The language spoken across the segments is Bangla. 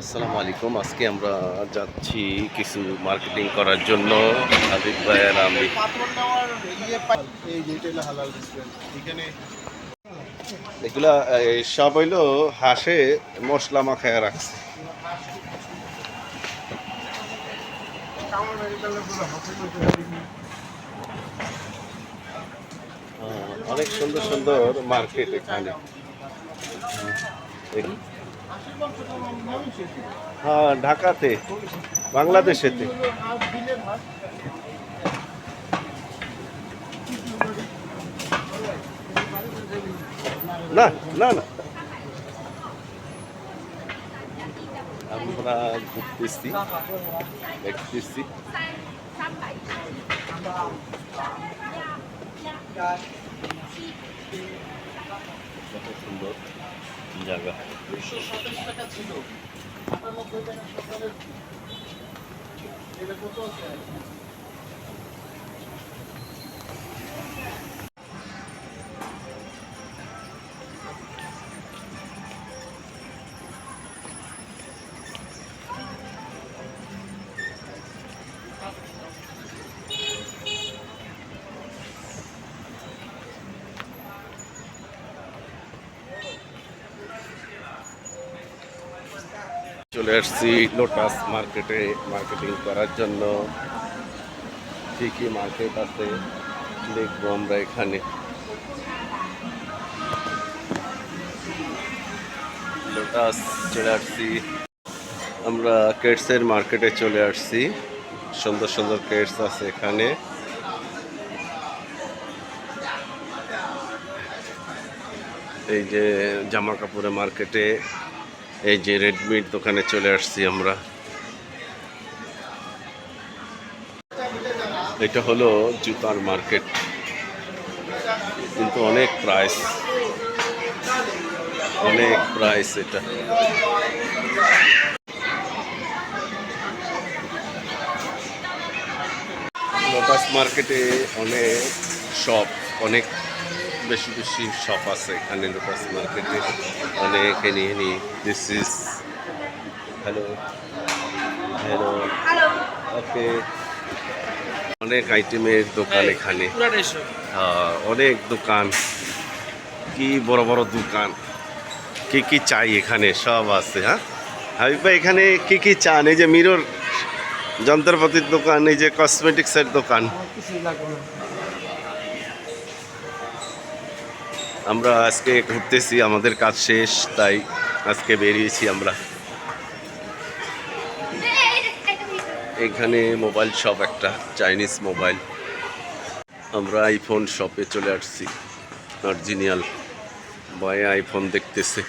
আসসালামু আলাইকুম। আজকে আমরা যাচ্ছি কিছু মার্কেটিং করার জন্য। হাবিব ভাই আর আমি এগুলা সব হইল হাঁসে মশলা মাখায় রাখছে। হ্যাঁ, অনেক সুন্দর সুন্দর মার্কেট এখানে। হ্যাঁ ঢাকাতে বাংলাদেশেতে। না না না। আমরা ঘুরতেছি দেখতেছি। কত সুন্দর। জায়গা চলে আসছি লোটাস মার্কেটে মার্কেটিং করার জন্য। কি কি মার্কেট আছে দেখব আমরা এখানে। লোটাস চলে আসছি। আমরা কেটসের মার্কেটে চলে আসছি। সুন্দর সুন্দর কেটস আছে এখানে। এই যে জামা কাপড়ের মার্কেটে এই যে রেডমির দোকানে চলে আসছি আমরা। এটা হলো জুতার মার্কেট। কিন্তু অনেক প্রাইস। অনেক প্রাইস এটা। লোটাস মার্কেটে অনেক শপ অনেক বেশি বেশি শপ আছে এখানে লোটাস মার্কেটে অনেক any any this is hello hello okay অনেক আইটেমের দোকান এখানে। অনেক দোকান। কি বড় বড় দোকান। কি কি চাই এখানে? সব আছে হ্যাঁ? হাবিব ভাই এখানে কি কি চান? এই যে মিরর যন্ত্রপাতির দোকান এই যে কসমেটিক্সের দোকান। আমরা আজকে ঘুরতেছি, আমাদের কাজ শেষ, তাই আজকে বেরিয়েছি আমরা। এখানে মোবাইল শপ, একটা চাইনিজ মোবাইল। আমরা আইফোন শপে চলে আসছি অরিজিনাল বয় আইফোন দেখতেছে।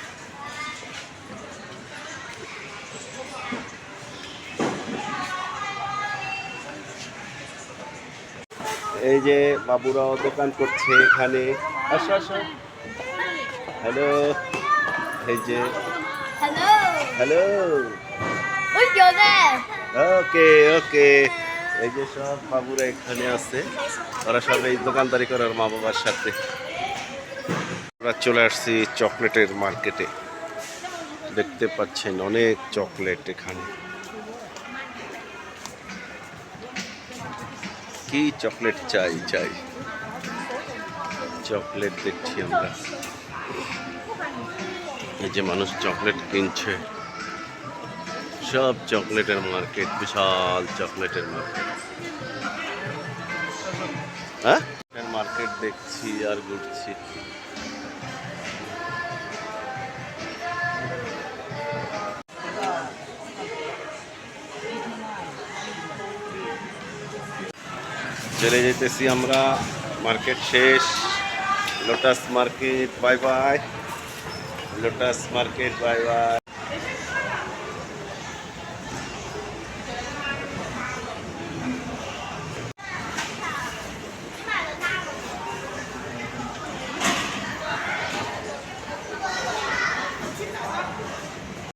এই যে বাবুরাও দোকান করছে এখানে। আসো আসো। হ্যালো এই যে. হ্যালো? Okay okay. এই যে সব বাবুরা এখানে আছে। ওরা সব এই দোকানদারি করার মা বাবার সাথে। আমরা চলে আসছি চকলেটের মার্কেটে। দেখতে পাচ্ছেন অনেক চকলেট এখানে। কি চকলেট চাই চাই। চকলেট দেখছি আমরা। এই যে মানুষ চকলেট কিনছে। সব চকলেটের মার্কেট, বিশাল চকলেটের মার্কেট। হ্যাঁ? মার্কেট দেখছি আর ঘুরছি। চলে যেতেছি আমরা। মার্কেট শেষ। Lotus market bye bye lotus market bye bye